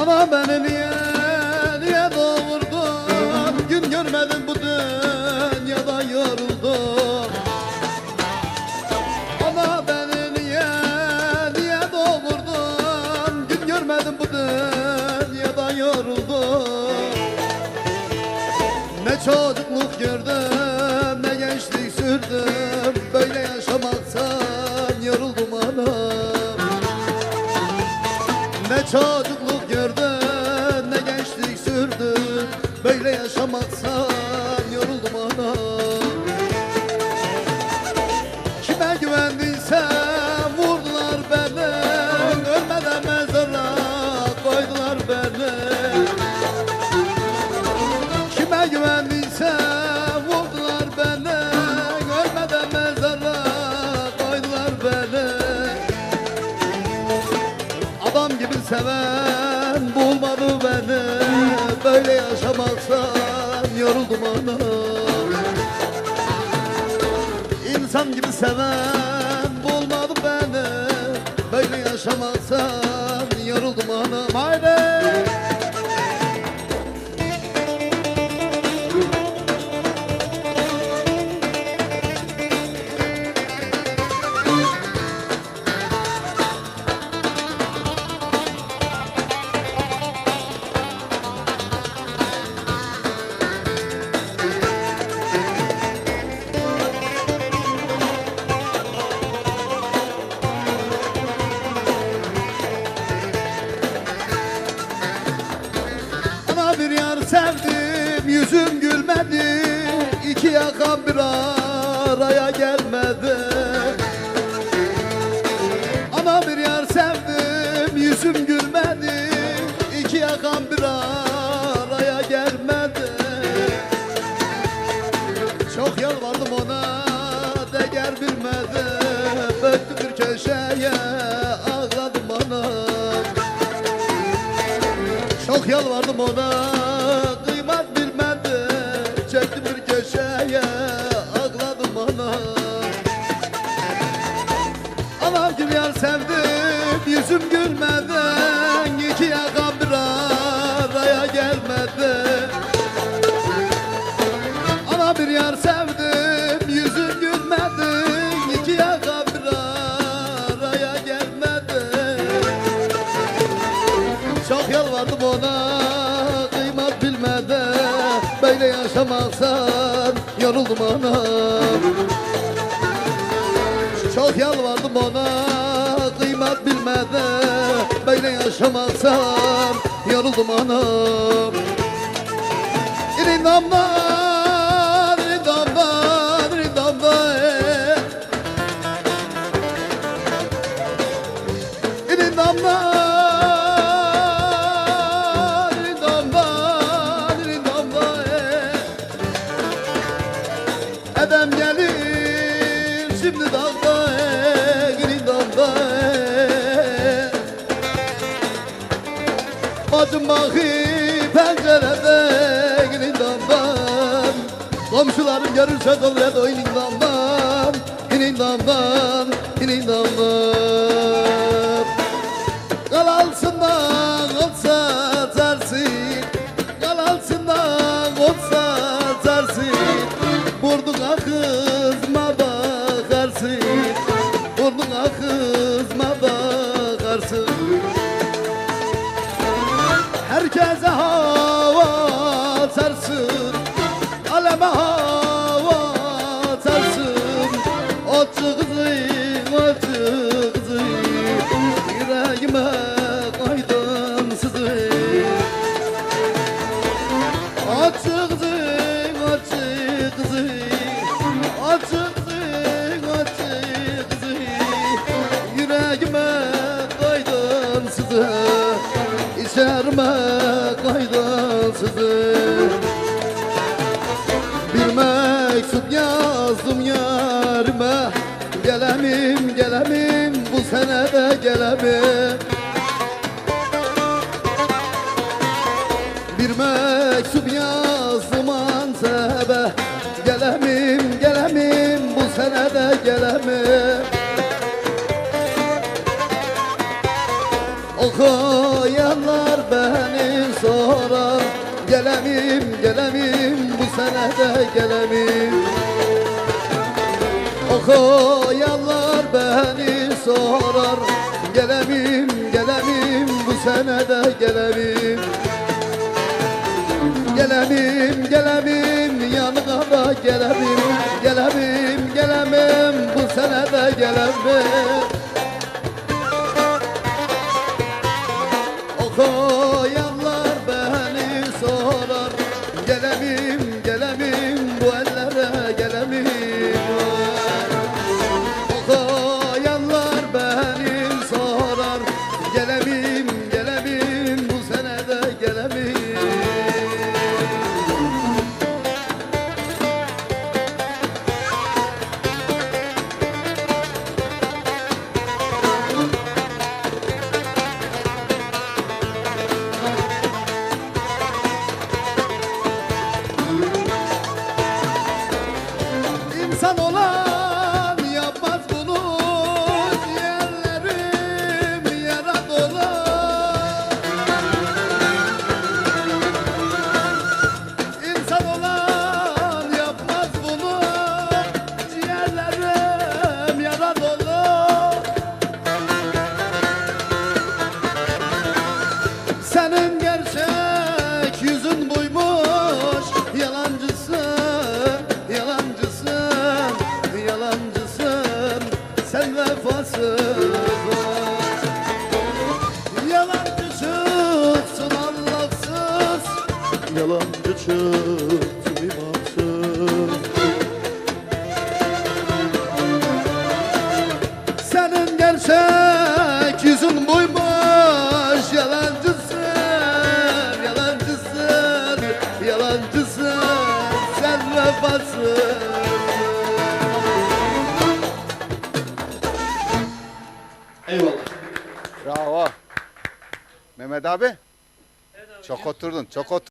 Ana beni niye, niye doğurdun? Gün görmedim bu dünyada yoruldum Ana beni niye, niye doğurdun? Gün görmedim bu dünyada yoruldum Ne çocukluk gördüm ne gençlik sürdüm. Böyle yaşamaktan yoruldum anam. Ne çocukluk Yaşamaktan yoruldum anam Kime güvendiysem vurdular beni. Ölmeden mezara koydular beni. Kime güvendiysem vurdular beni. Ölmeden mezara koydular beni. Adam gibi seven bulmadı beni. Böyle yaşamaktan yoruldum anam İnsan gibi seven bulmadı beni. Böyle yaşamaktan yoruldum anam. Haydi İki yakan bir araya gelmedi. Çok yalvardım ona değer bilmedi. Döktüm bir köşeye ağladım bana. Çok yalvardım ona kıymet bilmedi. Çektim bir köşeye Böyle yaşamaksan yoruldum anam Çok yalvardım ona kıymet bilmedi. Böyle yaşamaksan yoruldum anam İrin pencerede irin damdan. Komşularım görürse dolar o inin damdan inin damdan, inin damdan. Kalalsından olsa tersi Kalalsından olsa tersi Burnuna kızma bakarsın. Burnuna kızma bakarsın. Herkese koydun sızı İçerime koydun sızı Bir mektup yazdım yarime Gelemim gelemim bu sene de gelemim Okuyanlar beni sorar. Gelemim gelemim bu sene de gelemim. Okuyanlar beni sorar. Gelemim gelemim bu sene de gelemim. Gelemim gelemim yanına da gelemim. Gelemim gelemim bu sene de gelemim İnsan Bravo. Mehmet abi. Çok oturdun, çok oturdun.